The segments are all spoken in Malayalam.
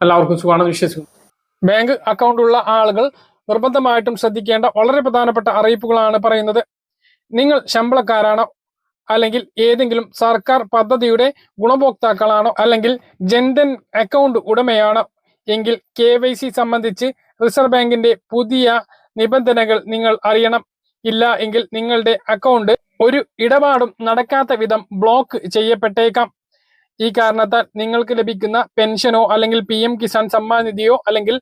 എല്ലാവർക്കും സുഖമാണെന്ന് വിശ്വസിക്കുന്നു. ബാങ്ക് അക്കൗണ്ട് ഉള്ള ആളുകൾ നിർബന്ധമായിട്ടും ശ്രദ്ധിക്കേണ്ട വളരെ പ്രധാനപ്പെട്ട അറിയിപ്പുകളാണ് പറയുന്നത്. നിങ്ങൾ ശമ്പളക്കാരാണോ? അല്ലെങ്കിൽ ഏതെങ്കിലും സർക്കാർ പദ്ധതിയുടെ ഗുണഭോക്താക്കളാണോ? അല്ലെങ്കിൽ ജൻധൻ അക്കൗണ്ട് ഉടമയാണോ? എങ്കിൽ കെ വൈ സി സംബന്ധിച്ച് റിസർവ് ബാങ്കിന്റെ പുതിയ നിബന്ധനകൾ നിങ്ങൾ അറിയണം. ഇല്ല എങ്കിൽ നിങ്ങളുടെ അക്കൗണ്ട് ഒരു ഇടപാടും നടക്കാത്ത വിധം ബ്ലോക്ക് ചെയ്യപ്പെട്ടേക്കാം. ഈ കാരണത്താൽ നിങ്ങൾക്ക് ലഭിക്കുന്ന പെൻഷനോ അല്ലെങ്കിൽ പി എം കിസാൻ സമ്മാൻ നിധിയോ അല്ലെങ്കിൽ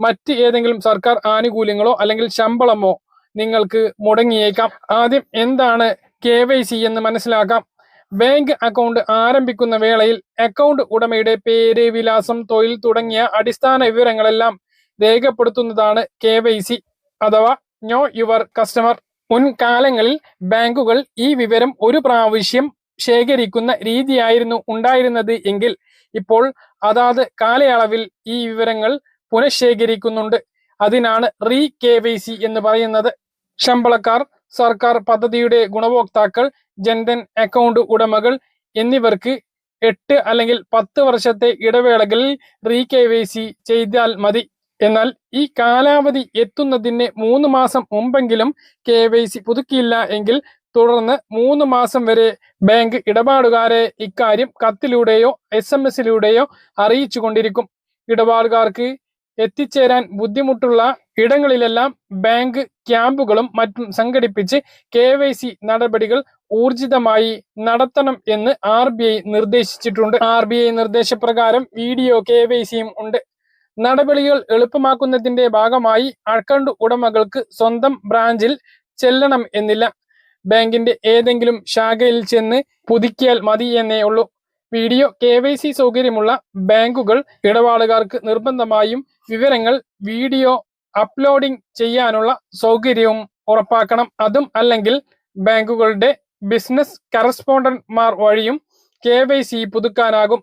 മറ്റ് ഏതെങ്കിലും സർക്കാർ ആനുകൂല്യങ്ങളോ അല്ലെങ്കിൽ ശമ്പളമോ നിങ്ങൾക്ക് മുടങ്ങിയേക്കാം. ആദ്യം എന്താണ് കെ വൈ സി എന്ന് മനസ്സിലാക്കാം. ബാങ്ക് അക്കൗണ്ട് ആരംഭിക്കുന്ന വേളയിൽ അക്കൗണ്ട് ഉടമയുടെ പേര് വിലാസം തൊഴിൽ തുടങ്ങിയ അടിസ്ഥാന വിവരങ്ങളെല്ലാം രേഖപ്പെടുത്തുന്നതാണ് കെ വൈ സി അഥവാ നോ യുവർ കസ്റ്റമർ. മുൻകാലങ്ങളിൽ ബാങ്കുകൾ ഈ വിവരം ഒരു പ്രാവശ്യം ശേഖരിക്കുന്ന രീതിയായിരുന്നു ഉണ്ടായിരുന്നത് എങ്കിൽ ഇപ്പോൾ അതാത് കാലയളവിൽ ഈ വിവരങ്ങൾ പുനഃശേഖരിക്കുന്നുണ്ട്. അതിനാണ് റീ കെ വൈ സി എന്ന് പറയുന്നത്. ശമ്പളക്കാർ സർക്കാർ പദ്ധതിയുടെ ഗുണഭോക്താക്കൾ ജൻധൻ അക്കൗണ്ട് ഉടമകൾ എന്നിവർക്ക് എട്ട് അല്ലെങ്കിൽ പത്ത് വർഷത്തെ ഇടവേളകളിൽ റീ കെ വൈ സി ചെയ്താൽ മതി. എന്നാൽ ഈ കാലാവധി എത്തുന്നതിന് മൂന്ന് മാസം മുമ്പെങ്കിലും കെ വൈ സി പുതുക്കിയില്ല എങ്കിൽ തുടർന്ന് മൂന്ന് മാസം വരെ ബാങ്ക് ഇടപാടുകാരെ ഇക്കാര്യം കത്തിലൂടെയോ എസ് എം എസിലൂടെയോ അറിയിച്ചു കൊണ്ടിരിക്കും. ഇടപാടുകാർക്ക് എത്തിച്ചേരാൻ ബുദ്ധിമുട്ടുള്ള ഇടങ്ങളിലെല്ലാം ബാങ്ക് ക്യാമ്പുകളും മറ്റും സംഘടിപ്പിച്ച് കെ വൈ സി നടപടികൾ ഊർജിതമായി നടത്തണം എന്ന് ആർ ബി ഐ നിർദ്ദേശിച്ചിട്ടുണ്ട്. ആർ ബി ഐ നിർദ്ദേശപ്രകാരം വീഡിയോ കെ വൈ സിയും ഉണ്ട്. നടപടികൾ എളുപ്പമാക്കുന്നതിന്റെ ഭാഗമായി അക്കൗണ്ട് ഉടമകൾക്ക് സ്വന്തം ബ്രാഞ്ചിൽ ചെല്ലണം എന്നില്ല. ബാങ്കിന്റെ ഏതെങ്കിലും ശാഖയിൽ ചെന്ന് പുതുക്കിയാൽ മതി എന്നേ ഉള്ളൂ. വീഡിയോ കെ വൈ സി സൗകര്യമുള്ള ബാങ്കുകൾ ഇടപാടുകാർക്ക് നിർബന്ധമായും വിവരങ്ങൾ വീഡിയോ അപ്ലോഡിംഗ് ചെയ്യാനുള്ള സൗകര്യവും ഉറപ്പാക്കണം. അതും അല്ലെങ്കിൽ ബാങ്കുകളുടെ ബിസിനസ് കറസ്പോണ്ടന്റ്മാർ വഴിയും കെ വൈ സി പുതുക്കാനാകും.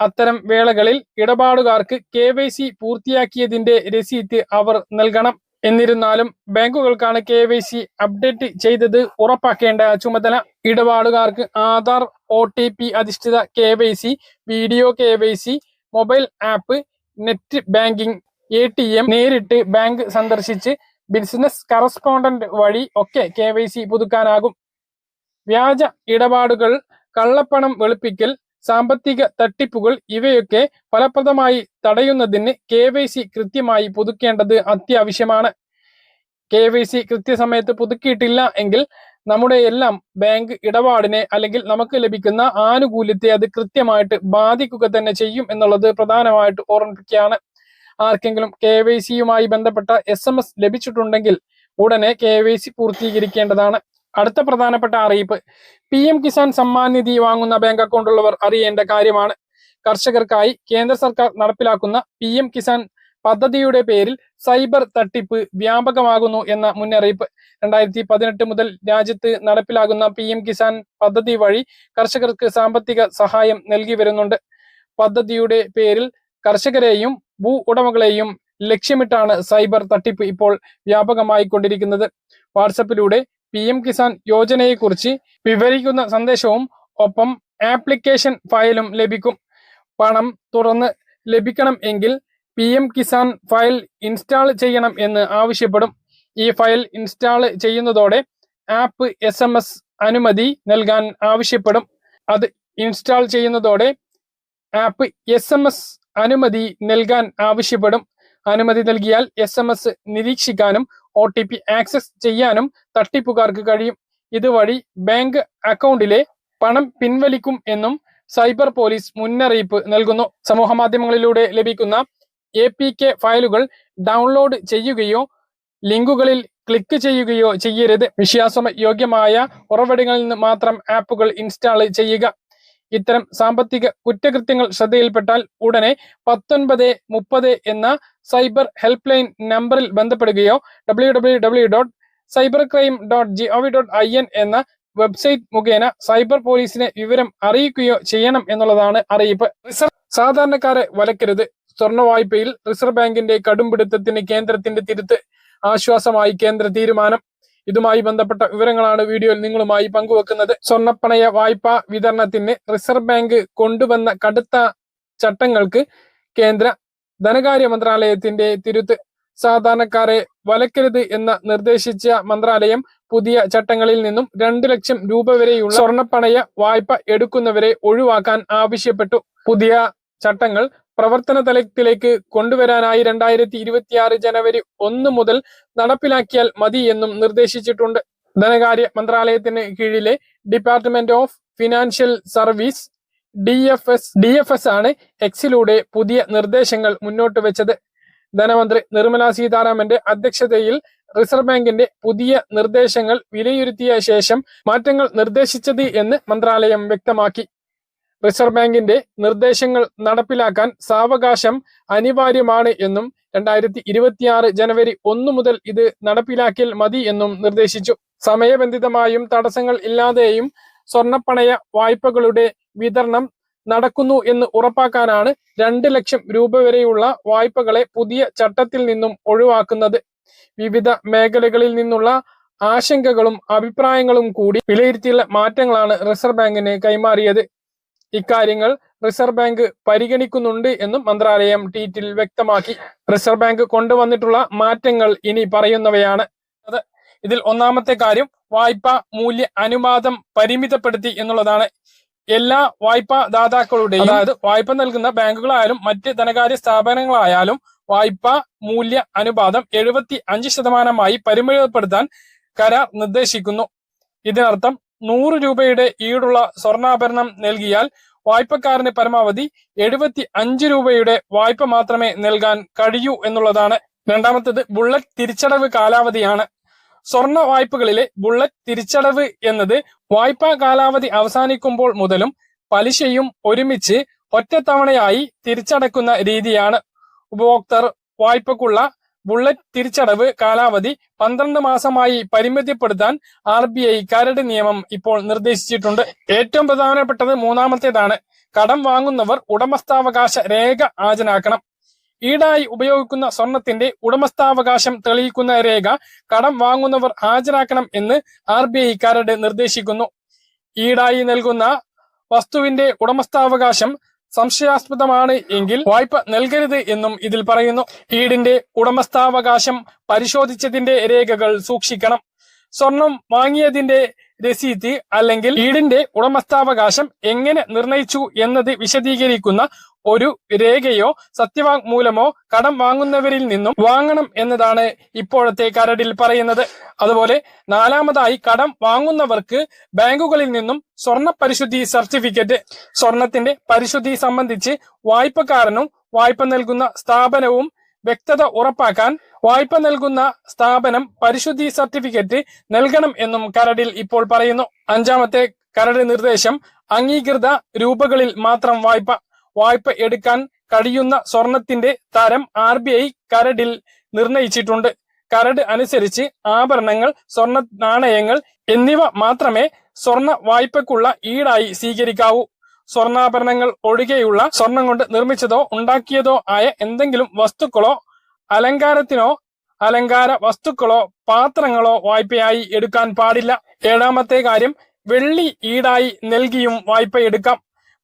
അത്തരം വേളകളിൽ ഇടപാടുകാർക്ക് കെ വൈ സി പൂർത്തിയാക്കിയതിന്റെ രസീത് അവർ നൽകണം. എന്നിരുന്നാലും ബാങ്കുകൾക്കാണ് കെ വൈ സി അപ്ഡേറ്റ് ചെയ്തത് ഉറപ്പാക്കേണ്ട ചുമതല ഇടപാടുകാർക്ക് ആധാർ ഒ ടി പി അധിഷ്ഠിത K Y C video K Y C mobile app net banking A T M നേരിട്ട് ബാങ്ക് സന്ദർശിച്ച് ബിസിനസ് കറസ്പോണ്ടന്റ് വഴി ഒക്കെ കെ വൈ സി പുതുക്കാനാകും. വ്യാജ ഇടപാടുകൾ കള്ളപ്പണം വെളുപ്പിക്കൽ സാമ്പത്തിക തട്ടിപ്പുകൾ ഇവയൊക്കെ ഫലപ്രദമായി തടയുന്നതിന് കെ വൈ സി കൃത്യമായി പുതുക്കേണ്ടത് അത്യാവശ്യമാണ്. കെ വൈ സി കൃത്യസമയത്ത് പുതുക്കിയിട്ടില്ല എങ്കിൽ നമ്മുടെ എല്ലാം ബാങ്ക് ഇടപാടിനെ അല്ലെങ്കിൽ നമുക്ക് ലഭിക്കുന്ന ആനുകൂല്യത്തെ അത് കൃത്യമായിട്ട് ബാധിക്കുക തന്നെ ചെയ്യും എന്നുള്ളത് പ്രധാനമായിട്ട് ഓർമ്മിപ്പിക്കുകയാണ്. ആർക്കെങ്കിലും കെ വൈ സിയുമായി ബന്ധപ്പെട്ട എസ് എം എസ് ലഭിച്ചിട്ടുണ്ടെങ്കിൽ ഉടനെ കെ വൈ സി പൂർത്തീകരിക്കേണ്ടതാണ്. അടുത്ത പ്രധാനപ്പെട്ട അറിയിപ്പ്. പി എം കിസാൻ സമ്മാൻ നിധി വാങ്ങുന്ന ബാങ്ക് അക്കൗണ്ട് ഉള്ളവർ അറിയേണ്ട കാര്യമാണ്. കർഷകർക്കായി കേന്ദ്ര സർക്കാർ നടപ്പിലാക്കുന്ന പി എം കിസാൻ പദ്ധതിയുടെ പേരിൽ സൈബർ തട്ടിപ്പ് വ്യാപകമാകുന്നു എന്ന മുന്നറിയിപ്പ്. രണ്ടായിരത്തി പതിനെട്ട് മുതൽ രാജ്യത്ത് നടപ്പിലാകുന്ന പി എം കിസാൻ പദ്ധതി വഴി കർഷകർക്ക് സാമ്പത്തിക സഹായം നൽകി വരുന്നുണ്ട്. പദ്ധതിയുടെ പേരിൽ കർഷകരെയും ഭൂ ഉടമകളെയും ലക്ഷ്യമിട്ടാണ് സൈബർ തട്ടിപ്പ് ഇപ്പോൾ വ്യാപകമായി കൊണ്ടിരിക്കുന്നത് വാട്സപ്പിലൂടെ പി എം കിസാൻ യോജനയെക്കുറിച്ച് വിവരിക്കുന്ന സന്ദേശവും ഒപ്പം ആപ്ലിക്കേഷൻ ഫയലും ലഭിക്കും. പണം തുറന്ന് ലഭിക്കണം എങ്കിൽ P M Kisan file install ചെയ്യണം എന്ന് ആവശ്യപ്പെടും. ഈ ഫയൽ ഇൻസ്റ്റാൾ ചെയ്യുന്നതോടെ ആപ്പ് എസ് എം എസ് അനുമതി നൽകാൻ ആവശ്യപ്പെടും. അത് ഇൻസ്റ്റാൾ ചെയ്യുന്നതോടെ ആപ്പ് എസ് എം എസ് അനുമതി നൽകാൻ ആവശ്യപ്പെടും. അനുമതി നൽകിയാൽ എസ് എം എസ് നിരീക്ഷിക്കാനും ഒ ടി പി ആക്സസ് ചെയ്യാനും തട്ടിപ്പുകാർക്ക് കഴിയും. ഇതുവഴി ബാങ്ക് അക്കൗണ്ടിലെ പണം പിൻവലിക്കും എന്നും സൈബർ പോലീസ് മുന്നറിയിപ്പ് നൽകുന്നു. സമൂഹ മാധ്യമങ്ങളിലൂടെ ലഭിക്കുന്ന എ പി കെ ഫയലുകൾ ഡൗൺലോഡ് ചെയ്യുകയോ ലിങ്കുകളിൽ ക്ലിക്ക് ചെയ്യുകയോ ചെയ്യരുത്. വിശ്വാസ യോഗ്യമായ ഉറവിടങ്ങളിൽ നിന്ന് മാത്രം ആപ്പുകൾ ഇൻസ്റ്റാൾ ചെയ്യുക. ഇത്തരം സാമ്പത്തിക കുറ്റകൃത്യങ്ങൾ ശ്രദ്ധയിൽപ്പെട്ടാൽ ഉടനെ പത്തൊൻപത് മുപ്പത് എന്ന സൈബർ ഹെൽപ്പ് ലൈൻ നമ്പറിൽ ബന്ധപ്പെടുകയോ W dot cyber crime dot G O V dot I N എന്ന വെബ്സൈറ്റ് മുഖേന സൈബർ പോലീസിനെ വിവരം അറിയിക്കുകയോ ചെയ്യണം എന്നുള്ളതാണ് അറിയിപ്പ്. റിസർവ് സാധാരണക്കാരെ വലക്കരുത് സ്വർണ വായ്പയിൽ റിസർവ് ബാങ്കിന്റെ കടുംപിടുത്തത്തിന് കേന്ദ്രത്തിന്റെ തിരുത്ത് ആശ്വാസമായി കേന്ദ്ര തീരുമാനം. ഇതുമായി ബന്ധപ്പെട്ട വിവരങ്ങളാണ് വീഡിയോയിൽ നിങ്ങളുമായി പങ്കുവെക്കുന്നത്. സ്വർണപ്പണയ വായ്പ വിതരണത്തിന് റിസർവ് ബാങ്ക് കൊണ്ടുവന്ന കടുത്ത ചട്ടങ്ങൾക്ക് കേന്ദ്ര ധനകാര്യ മന്ത്രാലയത്തിന്റെ തിരുത്ത് സാധാരണക്കാരെ വലക്കരുത് എന്ന് നിർദ്ദേശിച്ച മന്ത്രാലയം പുതിയ ചട്ടങ്ങളിൽ നിന്നും രണ്ടു ലക്ഷം രൂപ വരെയുള്ള സ്വർണപ്പണയ വായ്പ എടുക്കുന്നവരെ ഒഴിവാക്കാൻ ആവശ്യപ്പെട്ടു. പുതിയ ചട്ടങ്ങൾ പ്രവർത്തന തലത്തിലേക്ക് കൊണ്ടുവരാനായി രണ്ടായിരത്തി ഇരുപത്തിയാറ് ജനുവരി ഒന്ന് മുതൽ നടപ്പിലാക്കിയാൽ മതി എന്നും നിർദ്ദേശിച്ചിട്ടുണ്ട്. ധനകാര്യ മന്ത്രാലയത്തിന് കീഴിലെ department of financial service D F S D F S ആണ് എക്സിലൂടെ പുതിയ നിർദ്ദേശങ്ങൾ മുന്നോട്ട് വെച്ചത്. ധനമന്ത്രി നിർമ്മല സീതാരാമന്റെ അധ്യക്ഷതയിൽ റിസർവ് ബാങ്കിന്റെ പുതിയ നിർദ്ദേശങ്ങൾ വിലയിരുത്തിയ ശേഷം മാറ്റങ്ങൾ നിർദ്ദേശിച്ചത് എന്ന് മന്ത്രാലയം വ്യക്തമാക്കി. റിസർവ് ബാങ്കിന്റെ നിർദ്ദേശങ്ങൾ നടപ്പിലാക്കാൻ സാവകാശം അനിവാര്യമാണ് എന്നും രണ്ടായിരത്തി ഇരുപത്തിയാറ് ജനുവരി ഒന്നു മുതൽ ഇത് നടപ്പിലാക്കിയാൽ മതി എന്നും നിർദ്ദേശിച്ചു. സമയബന്ധിതമായും തടസ്സങ്ങൾ ഇല്ലാതെയും സ്വർണപ്പണയ വായ്പകളുടെ വിതരണം നടക്കുന്നു എന്ന് ഉറപ്പാക്കാനാണ് രണ്ട് ലക്ഷം രൂപ വരെയുള്ള വായ്പകളെ പുതിയ ചട്ടത്തിൽ നിന്നും ഒഴിവാക്കുന്നത്. വിവിധ മേഖലകളിൽ നിന്നുള്ള ആശങ്കകളും അഭിപ്രായങ്ങളും കൂടി വിലയിരുത്തിയുള്ള മാറ്റങ്ങളാണ് റിസർവ് ബാങ്കിന് കൈമാറിയത്. ഇക്കാര്യങ്ങൾ റിസർവ് ബാങ്ക് പരിഗണിക്കുന്നുണ്ട് എന്നും മന്ത്രാലയം ട്വീറ്റിൽ വ്യക്തമാക്കി. റിസർവ് ബാങ്ക് കൊണ്ടുവന്നിട്ടുള്ള മാറ്റങ്ങൾ ഇനി പറയുന്നവയാണ്. അത് ഇതിൽ ഒന്നാമത്തെ കാര്യം വായ്പ മൂല്യ അനുപാതം പരിമിതപ്പെടുത്തി എന്നുള്ളതാണ്. എല്ലാ വായ്പാ ദാതാക്കളുടെയും അതായത് വായ്പ നൽകുന്ന ബാങ്കുകളായാലും മറ്റ് ധനകാര്യ സ്ഥാപനങ്ങളായാലും വായ്പ മൂല്യ അനുപാതം എഴുപത്തി അഞ്ച് ശതമാനമായി പരിമിതപ്പെടുത്താൻ കരാർ നിർദ്ദേശിക്കുന്നു. ഇതിനർത്ഥം നൂറ് രൂപയുടെ ഈടുള്ള സ്വർണാഭരണം നൽകിയാൽ വായ്പക്കാരന് പരമാവധി എഴുപത്തി അഞ്ച് രൂപയുടെ വായ്പ മാത്രമേ നൽകാൻ കഴിയൂ എന്നുള്ളതാണ്. രണ്ടാമത്തേത് ബുള്ളറ്റ് തിരിച്ചടവ് കാലാവധിയാണ്. സ്വർണ വായ്പകളിലെ ബുള്ളറ്റ് തിരിച്ചടവ് എന്നത് വായ്പാ കാലാവധി അവസാനിക്കുമ്പോൾ മുതലും പലിശയും ഒരുമിച്ച് ഒറ്റത്തവണയായി തിരിച്ചടക്കുന്ന രീതിയാണ്. ഉപഭോക്തർ വായ്പക്കുള്ള ബുള്ളറ്റ് തിരിച്ചടവ് കാലാവധി പന്ത്രണ്ട് മാസമായി പരിമിതിപ്പെടുത്താൻ ആർ ബി ഐ കരട് നിയമം ഇപ്പോൾ നിർദ്ദേശിച്ചിട്ടുണ്ട്. ഏറ്റവും പ്രധാനപ്പെട്ടത് മൂന്നാമത്തേതാണ്. കടം വാങ്ങുന്നവർ ഉടമസ്ഥാവകാശ രേഖ ഹാജരാക്കണം. ഈടായി ഉപയോഗിക്കുന്ന സ്വർണത്തിന്റെ ഉടമസ്ഥാവകാശം തെളിയിക്കുന്ന രേഖ കടം വാങ്ങുന്നവർ ഹാജരാക്കണം എന്ന് ആർ ബി ഐ കരട് നിർദ്ദേശിക്കുന്നു. ഈടായി നൽകുന്ന വസ്തുവിന്റെ ഉടമസ്ഥാവകാശം സംശയാസ്പദമാണ് എങ്കിൽ വായ്പ നൽകരുത് എന്നും ഇതിൽ പറയുന്നു. ഈടിന്റെ ഉടമസ്ഥാവകാശം പരിശോധിച്ചതിന്റെ രേഖകൾ സൂക്ഷിക്കണം. സ്വർണം വാങ്ങിയതിന്റെ രസീത് അല്ലെങ്കിൽ ഈടിന്റെ ഉടമസ്ഥാവകാശം എങ്ങനെ നിർണയിച്ചു എന്നത് വിശദീകരിക്കുന്ന ഒരു രേഖയോ സത്യവാങ്മൂലമോ കടം വാങ്ങുന്നവരിൽ നിന്നും വാങ്ങണം എന്നതാണ് ഇപ്പോഴത്തെ കരടിൽ പറയുന്നത്. അതുപോലെ നാലാമതായി കടം വാങ്ങുന്നവർക്ക് ബാങ്കുകളിൽ നിന്നും സ്വർണ പരിശുദ്ധി സർട്ടിഫിക്കറ്റ് സ്വർണത്തിന്റെ പരിശുദ്ധി സംബന്ധിച്ച് വായ്പക്കാരനും വായ്പ നൽകുന്ന സ്ഥാപനവും വ്യക്തത ഉറപ്പാക്കാൻ വായ്പ നൽകുന്ന സ്ഥാപനം പരിശുദ്ധി സർട്ടിഫിക്കറ്റ് നൽകണം എന്നും കരടിൽ ഇപ്പോൾ പറയുന്നു. അഞ്ചാമത്തെ കരട് നിർദ്ദേശം അംഗീകൃത രൂപകളിൽ മാത്രം വായ്പ വായ്പ എടുക്കാൻ കഴിയുന്ന സ്വർണത്തിന്റെ തരം ആർ ബി ഐ കരടിൽ നിർണയിച്ചിട്ടുണ്ട്. കരട് അനുസരിച്ച് ആഭരണങ്ങൾ സ്വർണ നാണയങ്ങൾ എന്നിവ മാത്രമേ സ്വർണ വായ്പക്കുള്ള ഈടായി സ്വീകരിക്കാവൂ. സ്വർണാഭരണങ്ങൾ ഒഴികെയുള്ള സ്വർണം കൊണ്ട് നിർമ്മിച്ചതോ ഉണ്ടാക്കിയതോ ആയ എന്തെങ്കിലും വസ്തുക്കളോ അലങ്കാരത്തിനോ അലങ്കാര വസ്തുക്കളോ പാത്രങ്ങളോ വായ്പയായി എടുക്കാൻ പാടില്ല. ഏഴാമത്തെ കാര്യം വെള്ളി ഈടായി നൽകിയും വായ്പ എടുക്കാം.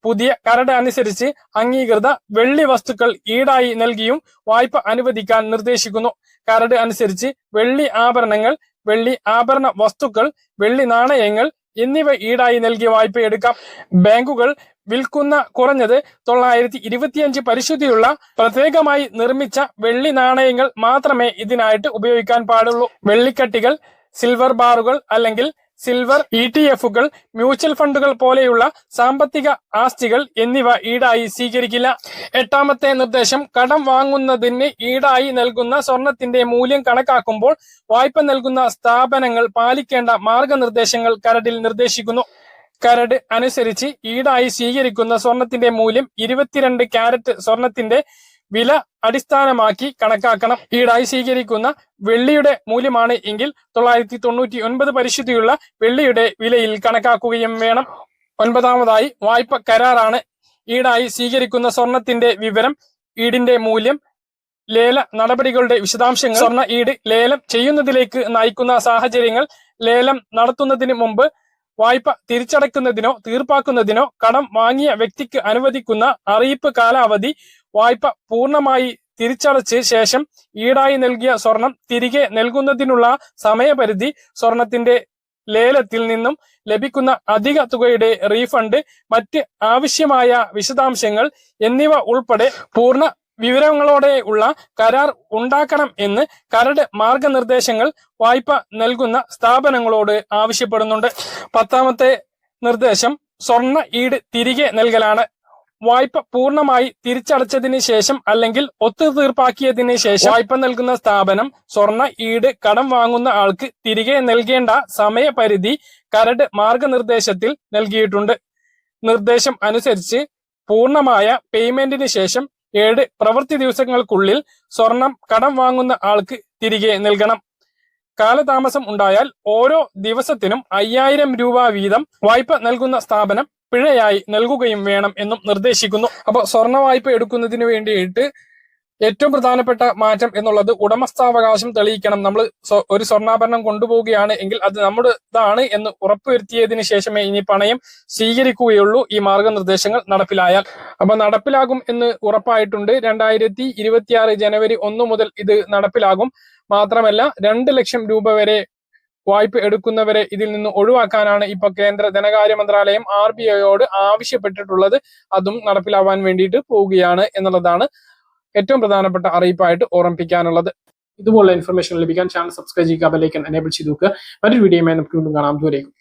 പുതിയ കരട് അനുസരിച്ച് അംഗീകൃത വെള്ളി വസ്തുക്കൾ ഈടായി നൽകിയും വായ്പ അനുവദിക്കാൻ നിർദ്ദേശിക്കുന്നു. കരട് അനുസരിച്ച് വെള്ളി ആഭരണങ്ങൾ വെള്ളി ആഭരണ വസ്തുക്കൾ വെള്ളി നാണയങ്ങൾ എന്നിവ ഈടായി നൽകി വായ്പ എടുക്കാം. ബാങ്കുകൾ വിൽക്കുന്ന കുറഞ്ഞത് തൊള്ളായിരത്തി ഇരുപത്തിയഞ്ച് പരിശുദ്ധിയുള്ള പ്രത്യേകമായി നിർമ്മിച്ച വെള്ളി നാണയങ്ങൾ മാത്രമേ ഇതിനായിട്ട് ഉപയോഗിക്കാൻ പാടുള്ളൂ. വെള്ളിക്കട്ടികൾ സിൽവർ ബാറുകൾ അല്ലെങ്കിൽ സിൽവർ ഇ ടി എഫുകൾ മ്യൂച്വൽ ഫണ്ടുകൾ പോലെയുള്ള സാമ്പത്തിക ആസ്തികൾ എന്നിവ ഈടായി സ്വീകരിക്കില്ല. എട്ടാമത്തെ നിർദ്ദേശം കടം വാങ്ങുന്നതിന് ഈടായി നൽകുന്ന സ്വർണത്തിന്റെ മൂല്യം കണക്കാക്കുമ്പോൾ വായ്പ നൽകുന്ന സ്ഥാപനങ്ങൾ പാലിക്കേണ്ട മാർഗനിർദ്ദേശങ്ങൾ കരടിൽ നിർദ്ദേശിക്കുന്നു. കരട് അനുസരിച്ച് ഈടായി സ്വീകരിക്കുന്ന സ്വർണത്തിന്റെ മൂല്യം ഇരുപത്തിരണ്ട് ക്യാരറ്റ് സ്വർണത്തിന്റെ വില അടിസ്ഥാനമാക്കി കണക്കാക്കണം. ഈടായി സ്വീകരിക്കുന്ന വെള്ളിയുടെ മൂല്യമാണ് എങ്കിൽ തൊള്ളായിരത്തി തൊണ്ണൂറ്റി ഒൻപത് പരിശുദ്ധിയുള്ള വെള്ളിയുടെ വിലയിൽ കണക്കാക്കുകയും വേണം. ഒൻപതാമതായി വായ്പ കരാറാണ്. ഈടായി സ്വീകരിക്കുന്ന സ്വർണത്തിന്റെ വിവരം ഈടിന്റെ മൂല്യം ലേല നടപടികളുടെ വിശദാംശങ്ങൾ സ്വർണ ഈട് ലേലം ചെയ്യുന്നതിലേക്ക് നയിക്കുന്ന സാഹചര്യങ്ങൾ ലേലം നടത്തുന്നതിന് മുമ്പ് വായ്പ തിരിച്ചടക്കുന്നതിനോ തീർപ്പാക്കുന്നതിനോ കടം വാങ്ങിയ വ്യക്തിക്ക് അനുവദിക്കുന്ന അറിയിപ്പ് കാലാവധി വായ്പ പൂർണമായി തിരിച്ചടച്ച് ശേഷം ഈടായി നൽകിയ സ്വർണം തിരികെ നൽകുന്നതിനുള്ള സമയപരിധി സ്വർണത്തിന്റെ ലേലത്തിൽ നിന്നും ലഭിക്കുന്ന അധിക തുകയുടെ റീഫണ്ട് മറ്റ് ആവശ്യമായ വിശദാംശങ്ങൾ എന്നിവ ഉൾപ്പെടെ പൂർണ വിവരങ്ങളോടെ ഉള്ള കരാർ ഉണ്ടാക്കണം എന്ന് കരട് മാർഗനിർദ്ദേശങ്ങൾ വായ്പ നൽകുന്ന സ്ഥാപനങ്ങളോട് ആവശ്യപ്പെടുന്നുണ്ട്. പത്താമത്തെ നിർദ്ദേശം സ്വർണ ഈട് തിരികെ നൽകലാണ്. വായ്പ പൂർണമായി തിരിച്ചടച്ചതിന് ശേഷം അല്ലെങ്കിൽ ഒത്തുതീർപ്പാക്കിയതിന് ശേഷം വായ്പ നൽകുന്ന സ്ഥാപനം സ്വർണ ഈട് കടം വാങ്ങുന്ന ആൾക്ക് തിരികെ നൽകേണ്ട സമയപരിധി കരട് മാർഗനിർദ്ദേശത്തിൽ നൽകിയിട്ടുണ്ട്. നിർദ്ദേശം അനുസരിച്ച് പൂർണമായ പേയ്മെന്റിന് ശേഷം ഏഴ് പ്രവൃത്തി ദിവസങ്ങൾക്കുള്ളിൽ സ്വർണം കടം വാങ്ങുന്ന ആൾക്ക് തിരികെ നൽകണം. കാലതാമസം ഉണ്ടായാൽ ഓരോ ദിവസത്തിനും അയ്യായിരം രൂപ വീതം വായ്പ നൽകുന്ന സ്ഥാപനം പിഴയായി നൽകുകയും വേണം എന്നും നിർദ്ദേശിക്കുന്നു. അപ്പോൾ സ്വർണ വായ്പ എടുക്കുന്നതിന് വേണ്ടിയിട്ട് ഏറ്റവും പ്രധാനപ്പെട്ട മാറ്റം എന്നുള്ളത് ഉടമസ്ഥാവകാശം തെളിയിക്കണം. നമ്മൾ ഒരു സ്വർണാഭരണം കൊണ്ടുപോവുകയാണ് എങ്കിൽ അത് നമ്മുടേതാണ് എന്ന് ഉറപ്പുവരുത്തിയതിനു ശേഷമേ ഇനി പണയം സ്വീകരിക്കുകയുള്ളൂ ഈ മാർഗനിർദ്ദേശങ്ങൾ നടപ്പിലായാൽ. അപ്പൊ നടപ്പിലാകും എന്ന് ഉറപ്പായിട്ടുണ്ട്. രണ്ടായിരത്തി ഇരുപത്തിയാറ് ജനുവരി ഒന്ന് മുതൽ ഇത് നടപ്പിലാകും. മാത്രമല്ല രണ്ട് ലക്ഷം രൂപ വരെ വായ്പ എടുക്കുന്നവരെ ഇതിൽ നിന്ന് ഒഴിവാക്കാനാണ് ഇപ്പൊ കേന്ദ്ര ധനകാര്യ മന്ത്രാലയം ആർ ബി ഐയോട് ആവശ്യപ്പെട്ടിട്ടുള്ളത്. അതും നടപ്പിലാവാൻ വേണ്ടിയിട്ട് പോവുകയാണ് എന്നുള്ളതാണ് ഏറ്റവും പ്രധാനപ്പെട്ട അറിയിപ്പായിട്ട് ഓർമ്മിപ്പിക്കാനുള്ളത് ഇതുപോലുള്ള ഇൻഫർമേഷൻ ലഭിക്കാൻ ചാനൽ സബ്സ്ക്രൈബ് ചെയ്യുക ബെലൈക്കൻ എനേബിൾ ചെയ്ത് നോക്കുക മറ്റൊരു വീഡിയോയുമായി നമുക്ക് വീണ്ടും കാണാം. ദൂരേക്കും